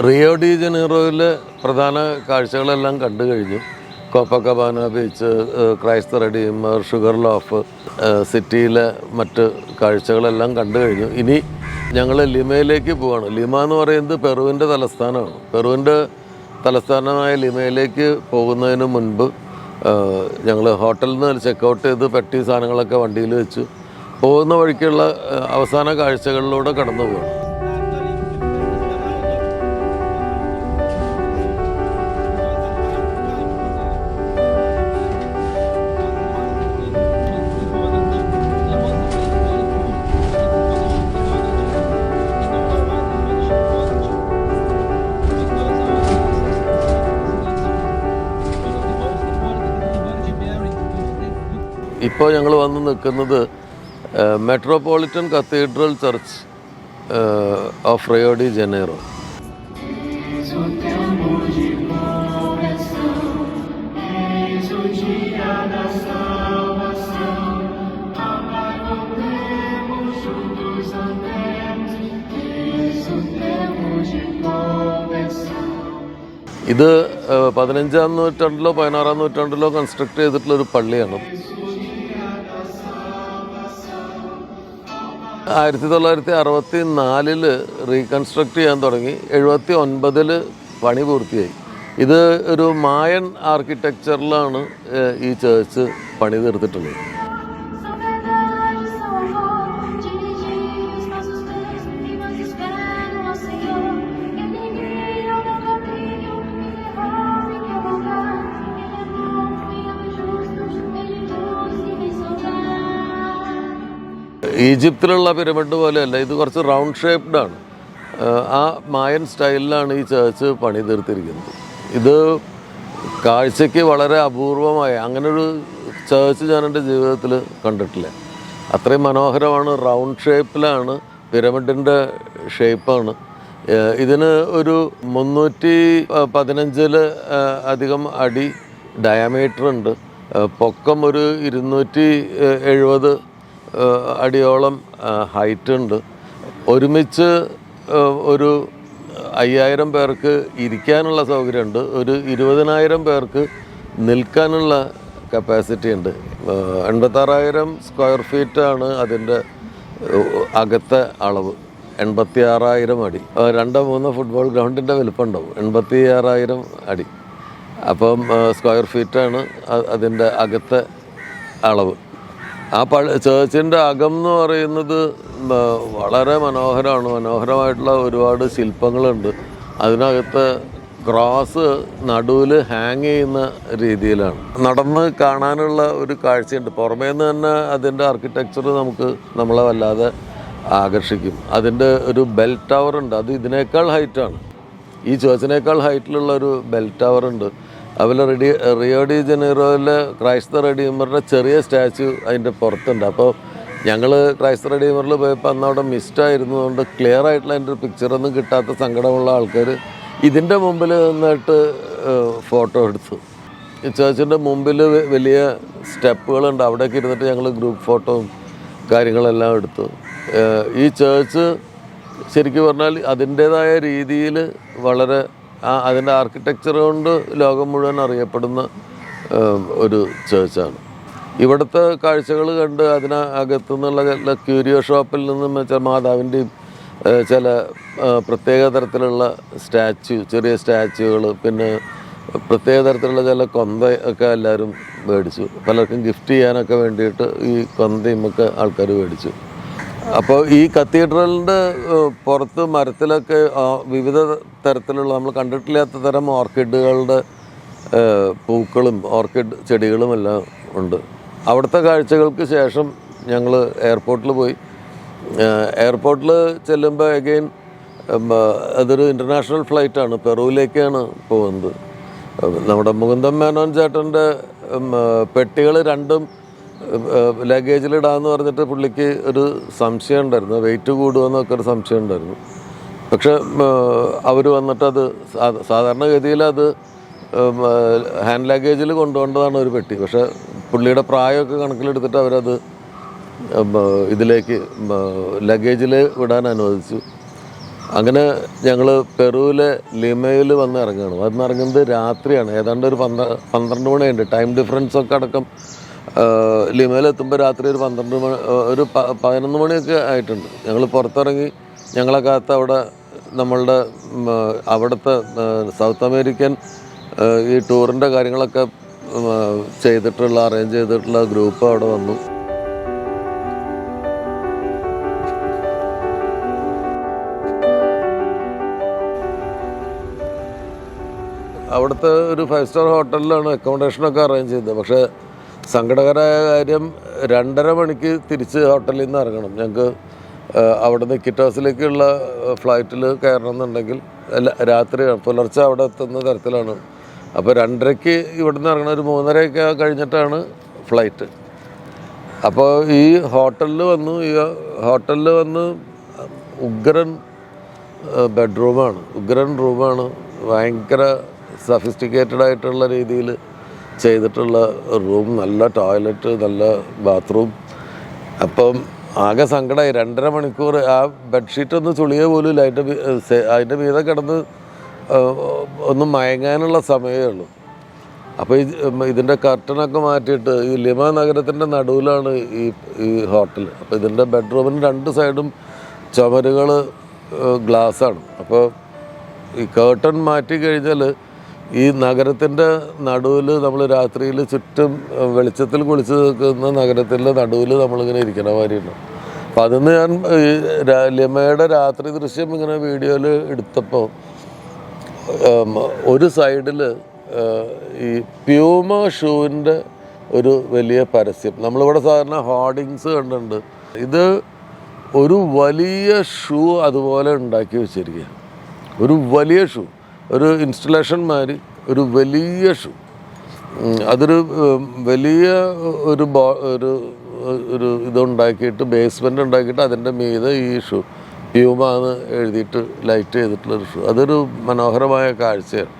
Rio de ജനീറോയിലെ പ്രധാന കാഴ്ചകളെല്ലാം കണ്ടു കഴിഞ്ഞു. Copacabana beach Christ Christ Redeemer Sugar Loaf സിറ്റിയിലെ മറ്റ് കാഴ്ചകളെല്ലാം കണ്ടു കഴിഞ്ഞു. ഇനി ഞങ്ങൾ ലിമയിലേക്ക് പോവാണ്. ലിമ എന്ന് പറയുന്നത് പെറുവിന്റെ തലസ്ഥാനമാണ്. പെറുവിന്റെ തലസ്ഥാനമായ ലിമയിലേക്ക് പോകുന്നതിന് മുൻപ് ഞങ്ങൾ ഹോട്ടലിൽ നിന്ന് ചെക്കൗട്ട് ചെയ്ത് പെട്ടി സാധനങ്ങളൊക്കെ വണ്ടിയിൽ വെച്ചു. പോകുന്ന വഴിക്കുള്ള അവസാന കാഴ്ചകളിലൂടെ കടന്നു പോകണം ഇപ്പോൾ ഞങ്ങൾ വന്ന് നിൽക്കുന്നത് metropolitan cathedral church of Rio de Janeiro ഇത് പതിനഞ്ചാം നൂറ്റാണ്ടിലോ പതിനാറാം നൂറ്റാണ്ടിലോ കൺസ്ട്രക്ട് ചെയ്തിട്ടുള്ള ഒരു പള്ളിയാണ്. ആയിരത്തി തൊള്ളായിരത്തി അറുപത്തി നാലിൽ റീകൺസ്ട്രക്ട് ചെയ്യാൻ തുടങ്ങി. എഴുപത്തി ഒൻപതിൽ പണി പൂർത്തിയായി. ഇത് ഒരു മായൻ ആർക്കിടെക്ചറിലാണ് ഈ ചേർച്ച് പണി ഈജിപ്തിലുള്ള പിരമിഡ് പോലെയല്ല ഇത് കുറച്ച് റൗണ്ട് ഷേപ്ഡ് ആണ്. ആ മായൻ സ്റ്റൈലിലാണ് ഈ ചേർച്ച് പണി തീർത്തിരിക്കുന്നത്. ഇത് കാഴ്ചയ്ക്ക് വളരെ അപൂർവമായ അങ്ങനൊരു ചേർച്ച് ഞാൻ എന്റെ ജീവിതത്തിൽ കണ്ടിട്ടില്ല. അത്രയും മനോഹരമാണ് റൗണ്ട് ഷേപ്പിലാണ് പിരമിഡിന്റെ ഷേപ്പാണ്. ഇതിന് ഒരു മുന്നൂറ്റി പതിനഞ്ചിൽ അധികം അടി ഡയമീറ്റർ ഉണ്ട്. പൊക്കം ഒരു ഇരുന്നൂറ്റി എഴുപത് അടിയോളം ഹൈറ്റ് ഉണ്ട്. ഒരുമിച്ച് ഒരു അയ്യായിരം പേർക്ക് ഇരിക്കാനുള്ള സൗകര്യമുണ്ട്. ഒരു ഇരുപതിനായിരം പേർക്ക് നിൽക്കാനുള്ള കപ്പാസിറ്റി ഉണ്ട്. എൺപത്താറായിരം സ്ക്വയർ ഫീറ്റാണ് അതിന്റെ അകത്തെ അളവ്. എൺപത്തി ആറായിരം അടി രണ്ടോ മൂന്നോ ഫുട്ബോൾ ഗ്രൗണ്ടിന്റെ വലുപ്പം ഉണ്ടാവും എൺപത്തി ആറായിരം അടി അപ്പം സ്ക്വയർ ഫീറ്റാണ് അതിന്റെ അകത്തെ അളവ്. ആ പള്ളി ചേർച്ചിന്റെ അകം എന്ന് പറയുന്നത് വളരെ മനോഹരമാണ്. മനോഹരമായിട്ടുള്ള ഒരുപാട് ശില്പങ്ങളുണ്ട്. അതിനകത്ത് ക്രോസ് നടുവിൽ ഹാങ് ചെയ്യുന്ന രീതിയിലാണ്. നടന്ന് കാണാനുള്ള ഒരു കാഴ്ചയുണ്ട്. പുറമേ നിന്ന് തന്നെ അതിന്റെ ആർക്കിടെക്ചർ നമുക്ക് നമ്മളെ വല്ലാതെ ആകർഷിക്കും. അതിന്റെ ഒരു ബെൽ ടവർ ഉണ്ട്. അത് ഇതിനേക്കാൾ ഹൈറ്റാണ് ഈ ചേർച്ചിനേക്കാൾ ഹൈറ്റിലുള്ള ഒരു ബെൽ ടവർ ഉണ്ട്. അതുപോലെ റെഡി റിയോ ഡി ജനീറോയിലെ ക്രൈസ്ത റെഡീമറുടെ ചെറിയ സ്റ്റാച്ചു അതിന്റെ പുറത്തുണ്ട്. അപ്പോൾ ഞങ്ങൾ ക്രൈസ്ത റെഡീമറിൽ പോയപ്പോൾ അന്ന് അവിടെ മിസ്റ്റായിരുന്നതുകൊണ്ട് ക്ലിയർ ആയിട്ടുള്ള അതിന്റെ പിക്ചറൊന്നും കിട്ടാത്ത സങ്കടമുള്ള ആൾക്കാർ ഇതിന്റെ മുമ്പിൽ നിന്നിട്ട് ഫോട്ടോ എടുത്തു. ഈ ചേർച്ചിന്റെ മുമ്പിൽ വലിയ സ്റ്റെപ്പുകളുണ്ട് അവിടേക്ക് ഇരുന്നിട്ട് ഞങ്ങൾ ഗ്രൂപ്പ് ഫോട്ടോയും കാര്യങ്ങളെല്ലാം എടുത്തു. ഈ ചേർച്ച് ശരിക്കും പറഞ്ഞാൽ അതിന്റേതായ രീതിയിൽ വളരെ അതിന്റെ ആർക്കിടെക്ചർ കൊണ്ട് ലോകം മുഴുവൻ അറിയപ്പെടുന്ന ഒരു ചേർച്ചാണ് ഇവിടുത്തെ കാഴ്ചകൾ കണ്ട് അതിനകത്തു നിന്നുള്ള ചില ക്യൂരിയോ ഷോപ്പിൽ നിന്നും വെച്ചാൽ മാതാവിന്റെയും ചില പ്രത്യേക തരത്തിലുള്ള സ്റ്റാച്യു ചെറിയ സ്റ്റാച്യുകൾ പിന്നെ പ്രത്യേക തരത്തിലുള്ള ചില കൊന്ത ഒക്കെ എല്ലാവരും മേടിച്ചു. പലർക്കും ഗിഫ്റ്റ് ചെയ്യാനൊക്കെ വേണ്ടിയിട്ട് ഈ കൊന്തയും ഒക്കെ ആൾക്കാർ മേടിച്ചു. അപ്പോൾ ഈ കത്തീഡ്രലിന്റെ പുറത്ത് മരത്തിലൊക്കെ വിവിധ തരത്തിലുള്ള നമ്മൾ കണ്ടിട്ടില്ലാത്ത തരം ഓർക്കിഡുകളുടെ പൂക്കളും ഓർക്കിഡ് ചെടികളും എല്ലാം ഉണ്ട്. അവിടുത്തെ കാഴ്ചകൾക്ക് ശേഷം ഞങ്ങൾ എയർപോർട്ടിൽ പോയി. എയർപോർട്ടിൽ ചെല്ലുമ്പോൾ അഗെയിൻ അതൊരു ഇന്റർനാഷണൽ ഫ്ലൈറ്റാണ് പെറുവിലേക്കാണ് പോകുന്നത്. നമ്മുടെ മുകുന്ദൻ മേനോൻ ചേട്ടന്റെ പെട്ടികൾ രണ്ടും ലഗേജിലിടാന്ന് പറഞ്ഞിട്ട് പുള്ളിക്ക് ഒരു സംശയം ഉണ്ടായിരുന്നു. വെയിറ്റ് കൂടുമെന്നൊക്കെ ഒരു സംശയം ഉണ്ടായിരുന്നു. പക്ഷെ അവർ വന്നിട്ട് അത് സാ- സാധാരണഗതിയിൽ അത് ഹാൻഡ് ലഗേജിൽ കൊണ്ടുപോകേണ്ടതാണ് ഒരു പെട്ടി. പക്ഷെ പുള്ളിയുടെ പ്രായമൊക്കെ കണക്കിലെടുത്തിട്ട് അവരത് ഇതിലേക്ക് ലഗേജിൽ വിടാൻ അനുവദിച്ചു. അങ്ങനെ ഞങ്ങൾ പെറുവിലെ ലിമയിൽ വന്ന് ഇറങ്ങുകയാണ്. വന്ന് ഇറങ്ങുന്നത് രാത്രിയാണ്. ഏതാണ്ട് ഒരു പന്ത്ര പന്ത്രണ്ട് മണിയുണ്ട് ടൈം ഡിഫറൻസ് ഒക്കെ അടക്കം ലിമയിൽ എത്തുമ്പോൾ രാത്രി ഒരു പന്ത്രണ്ട് മണി ഒരു പതിനൊന്ന് മണിയൊക്കെ ആയിട്ടുണ്ട്. ഞങ്ങൾ പുറത്തിറങ്ങി ഞങ്ങളെ കാത്ത് അവിടെ നമ്മളുടെ അവിടുത്തെ സൗത്ത് അമേരിക്കൻ ഈ ടൂറിന്റെ കാര്യങ്ങളൊക്കെ ചെയ്തിട്ടുള്ള അറേഞ്ച് ചെയ്തിട്ടുള്ള ഗ്രൂപ്പ് അവിടെ വന്നു. അവിടുത്തെ ഒരു ഫൈവ് സ്റ്റാർ ഹോട്ടലിലാണ് അക്കോമഡേഷനൊക്കെ അറേഞ്ച് ചെയ്തത്. പക്ഷേ സങ്കടകരമായ കാര്യം രണ്ടര മണിക്ക് തിരിച്ച് ഹോട്ടലിൽ നിന്ന് ഇറങ്ങണം. ഞങ്ങൾക്ക് അവിടുന്ന് കിറ്റാസിലേക്കുള്ള ഫ്ലൈറ്റിൽ കയറണം എന്നുണ്ടെങ്കിൽ രാത്രി പുലർച്ചെ അവിടെ എത്തുന്ന തരത്തിലാണ്. അപ്പോൾ രണ്ടരയ്ക്ക് ഇവിടുന്ന് ഇറങ്ങണ. ഒരു മൂന്നരയൊക്കെ കഴിഞ്ഞിട്ടാണ് ഫ്ലൈറ്റ്. അപ്പോൾ ഈ ഹോട്ടലിൽ വന്നു ഈ ഹോട്ടലിൽ വന്ന് ഉഗ്രൻ ബെഡ്റൂമാണ്. ഉഗ്രൻ റൂമാണ് ഭയങ്കര സഫിസ്റ്റിക്കേറ്റഡ് ആയിട്ടുള്ള രീതിയിൽ ചെയ്തിട്ടുള്ള റൂം നല്ല ടോയ്ലറ്റ് നല്ല ബാത്റൂം അപ്പം ആകെ സങ്കടമായി രണ്ടര മണിക്കൂർ ആ ബെഡ്ഷീറ്റ് ഒന്ന് ചുളിയ പോലും അതിന്റെ അതിന്റെ മീതെ കിടന്ന് ഒന്ന് മയങ്ങാനുള്ള സമയമേ ഉള്ളൂ. അപ്പോൾ ഈ ഇതിന്റെ കർട്ടനൊക്കെ മാറ്റിയിട്ട് ഈ ലിമ നഗരത്തിന്റെ നടുവിലാണ് ഈ ഈ ഹോട്ടൽ അപ്പോൾ ഇതിന്റെ ബെഡ്റൂമിന് രണ്ട് സൈഡും ചുമരുകൾ ഗ്ലാസ്സാണ് അപ്പോൾ ഈ കേട്ടൺ മാറ്റി കഴിഞ്ഞാൽ ഈ നഗരത്തിന്റെ നടുവിൽ നമ്മൾ രാത്രിയിൽ ചുറ്റും വെളിച്ചത്തിൽ കുളിച്ച് നിൽക്കുന്ന നഗരത്തിന്റെ നടുവിൽ നമ്മളിങ്ങനെ ഇരിക്കണ മാതിരിയുണ്ട്. അപ്പോൾ അതിന്ന് ഞാൻ ലിമയുടെ രാത്രി ദൃശ്യം ഇങ്ങനെ വീഡിയോയിൽ എടുത്തപ്പോൾ ഒരു സൈഡിൽ ഈ പ്യൂമ ഷൂവിന്റെ ഒരു വലിയ പരസ്യം. നമ്മളിവിടെ സാധാരണ ഹോർഡിങ്സ് കണ്ടിട്ടുണ്ട്. ഇത് ഒരു വലിയ ഷൂ അതുപോലെ ഉണ്ടാക്കി വെച്ചിരിക്കുക ഒരു വലിയ ഷൂ. ഒരു ഇൻസ്റ്റലേഷൻ മാതിരി ഒരു വലിയ അതൊരു വലിയ ഒരു ബോ ഒരു ഒരു ഇതുണ്ടാക്കിയിട്ട് ബേസ്മെന്റ് ഉണ്ടാക്കിയിട്ട് അതിന്റെ മീതെ ഈ ഷൂ ഹ്യൂമാന്ന് എഴുതിയിട്ട് ലൈറ്റ് ചെയ്തിട്ടുള്ളൊരു ഷൂ. അതൊരു മനോഹരമായ കാഴ്ചയാണ്.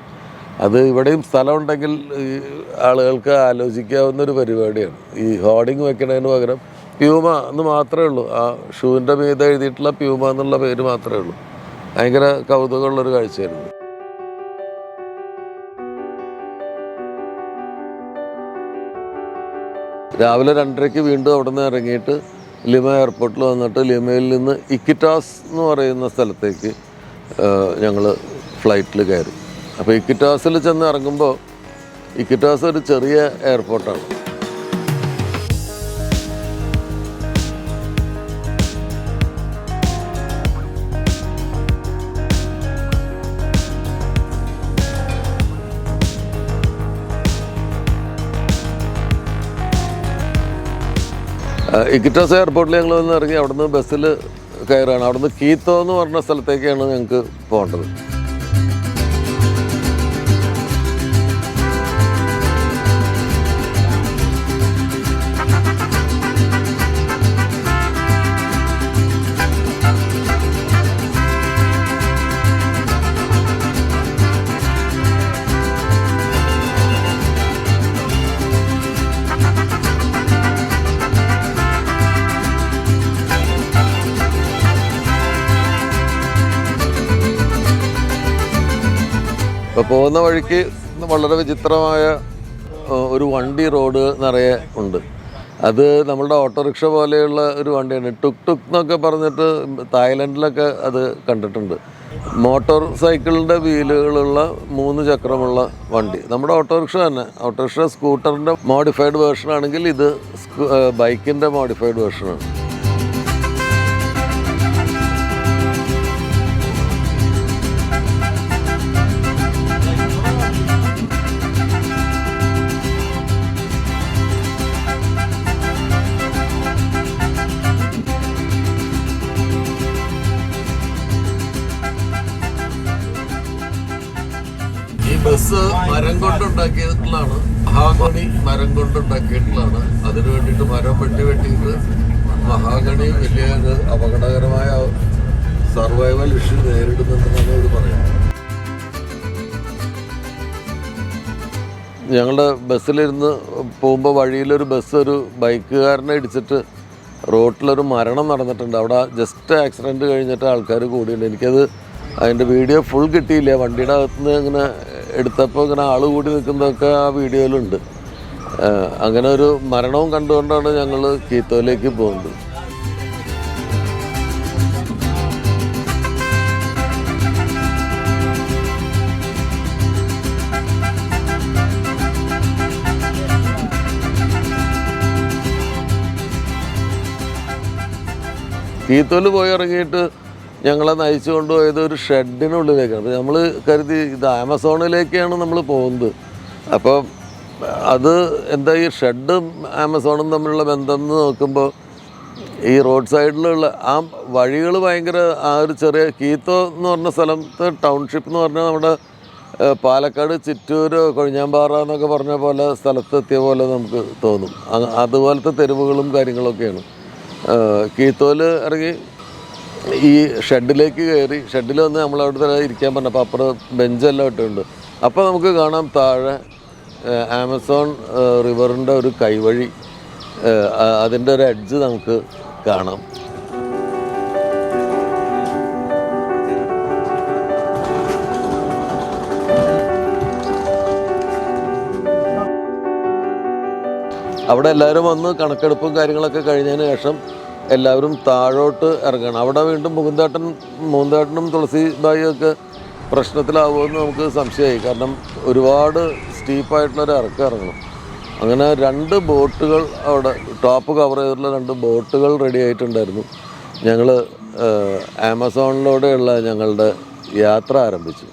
അത് ഇവിടെയും സ്ഥലമുണ്ടെങ്കിൽ ഈ ആളുകൾക്ക് ആലോചിക്കാവുന്ന ഒരു പരിപാടിയാണ്. ഈ ഹോർഡിങ് വെക്കണതിന് പകരം പ്യൂമ എന്ന് മാത്രമേ ഉള്ളൂ. ആ ഷൂവിന്റെ മീതെ എഴുതിയിട്ടുള്ള പ്യൂമ എന്നുള്ള പേര് മാത്രമേ ഉള്ളൂ. ഭയങ്കര കൗതുകമുള്ളൊരു കാഴ്ചയായിരുന്നു. രാവിലെ രണ്ടരയ്ക്ക് വീണ്ടും അവിടെ നിന്ന് ഇറങ്ങിയിട്ട് ലിമ എയർപോർട്ടിൽ വന്നിട്ട് ലിമയിൽ നിന്ന് ഇക്കിറ്റാസ് എന്ന് പറയുന്ന സ്ഥലത്തേക്ക് ഞങ്ങൾ ഫ്ലൈറ്റിൽ കയറി. അപ്പോൾ ഇക്കിറ്റാസിൽ ചെന്ന് ഇറങ്ങുമ്പോൾ ഇക്കിറ്റാസ് ഒരു ചെറിയ എയർപോർട്ടാണ് ഇക്കിറ്റാസ് എയർപോർട്ടിൽ ഞങ്ങൾ വന്ന് ഇറങ്ങി അവിടുന്ന് ബസ്സിൽ കയറുകയാണ്. അവിടുന്ന് കീത്തോ എന്ന് പറഞ്ഞ സ്ഥലത്തേക്കാണ് ഞങ്ങൾക്ക് പോകേണ്ടത്. പോകുന്ന വഴിക്ക് വളരെ വിചിത്രമായ ഒരു വണ്ടി റോഡ് നിറയെ ഉണ്ട്. അത് നമ്മളുടെ ഓട്ടോറിക്ഷ പോലെയുള്ള ഒരു വണ്ടിയാണ്. ടുക് ടുക് എന്നൊക്കെ പറഞ്ഞിട്ട് തായ്ലൻഡിലൊക്കെ അത് കണ്ടിട്ടുണ്ട്. മോട്ടോർ സൈക്കിളിന്റെ വീലുകളുള്ള മൂന്ന് ചക്രമുള്ള വണ്ടി. നമ്മുടെ ഓട്ടോറിക്ഷ തന്നെ. ഓട്ടോറിക്ഷ സ്കൂട്ടറിന്റെ മോഡിഫൈഡ് വേർഷൻ ആണെങ്കിൽ ഇത് ബൈക്കിന്റെ മോഡിഫൈഡ് വേർഷനാണ്. ബസ് മരം കൊണ്ടുണ്ടാക്കിയിട്ടുള്ളതാണ്. മഹാഗണി മരം കൊണ്ടുണ്ടാക്കിയിട്ടുള്ളതാണ്. അതിനു വേണ്ടിയിട്ട് മരം വെട്ടി വെട്ടിയിട്ട് മഹാഗണി വലിയ അപകടകരമായ സർവൈവൽ ഇഷ്യൂ നേരിടുന്നുണ്ടെന്നാണ് ഇത് പറയുന്നത്. ഞങ്ങളുടെ ബസ്സിലിരുന്ന് പോകുമ്പോൾ വഴിയിലൊരു ബസ് ഒരു ബൈക്കുകാരനെ ഇടിച്ചിട്ട് റോട്ടിലൊരു മരണം നടന്നിട്ടുണ്ട്. അവിടെ ജസ്റ്റ് ആക്സിഡന്റ് കഴിഞ്ഞിട്ട് ആൾക്കാർ കൂടിയുണ്ട് എനിക്കത് അതിന്റെ വീഡിയോ ഫുൾ കിട്ടിയില്ല. വണ്ടിയുടെ അകത്ത് നിന്ന് ഇങ്ങനെ എടുത്തപ്പോൾ ഇങ്ങനെ ആൾ കൂടി നിൽക്കുന്നതൊക്കെ ആ വീഡിയോയിലുണ്ട്. അങ്ങനെ ഒരു മരണവും കണ്ടുകൊണ്ടാണ് ഞങ്ങൾ കീത്തോയിലേക്ക് പോകുന്നത്. കീത്തോൽ പോയി ഇറങ്ങിയിട്ട് ഞങ്ങളെ നയിച്ചു കൊണ്ടുപോയത് ഒരു ഷെഡിനുള്ളിലേക്കാണ്. നമ്മൾ കരുതി ഇത് ആമസോണിലേക്കാണ് നമ്മൾ പോകുന്നത്. അപ്പോൾ അത് എന്താ ഈ ഷെഡും ആമസോണും തമ്മിലുള്ള ബന്ധം എന്ന് നോക്കുമ്പോൾ ഈ റോഡ് സൈഡിലുള്ള ആ വഴികൾ ഭയങ്കര ആ ഒരു ചെറിയ കീത്തോ എന്ന് പറഞ്ഞ സ്ഥലത്ത് ടൗൺഷിപ്പ് എന്ന് പറഞ്ഞാൽ നമ്മുടെ പാലക്കാട് ചിറ്റൂർ കൊഴിഞ്ഞാമ്പാറ എന്നൊക്കെ പറഞ്ഞ പോലെ സ്ഥലത്തെത്തിയ പോലെ നമുക്ക് തോന്നും. അതുപോലത്തെ തെരുവുകളും കാര്യങ്ങളൊക്കെയാണ്. കീത്തോയിൽ ഇറങ്ങി ഈ ഷെഡിലേക്ക് കയറി ഷെഡിൽ വന്ന് നമ്മൾ അവിടെ ഇരിക്കാൻ പറഞ്ഞപ്പോൾ അപ്പുറം ബെഞ്ചെല്ലാം ഇട്ടുണ്ട് അപ്പോൾ നമുക്ക് കാണാം താഴെ ആമസോൺ റിവറിന്റെ ഒരു കൈവഴി അതിന്റെ ഒരു എഡ്ജ് നമുക്ക് കാണാം. അവിടെ എല്ലാവരും വന്ന് കണക്കെടുപ്പും കാര്യങ്ങളൊക്കെ കഴിഞ്ഞതിന് ശേഷം എല്ലാവരും താഴോട്ട് ഇറങ്ങണം. അവിടെ വീണ്ടും മുകുന്ദേട്ടൻ മുകുന്ദേട്ടനും തുളസി ഒക്കെ പ്രശ്നത്തിലാവുമെന്ന് നമുക്ക് സംശയമായി. കാരണം ഒരുപാട് സ്റ്റീപ്പായിട്ടുള്ളൊരു ഇറക്കം ഇറങ്ങണം. അങ്ങനെ രണ്ട് ബോട്ടുകൾ അവിടെ ടോപ്പ് കവർ ചെയ്തിട്ടുള്ള രണ്ട് ബോട്ടുകൾ റെഡി ആയിട്ടുണ്ടായിരുന്നു. ഞങ്ങൾ ആമസോണിലൂടെയുള്ള ഞങ്ങളുടെ യാത്ര ആരംഭിച്ചു.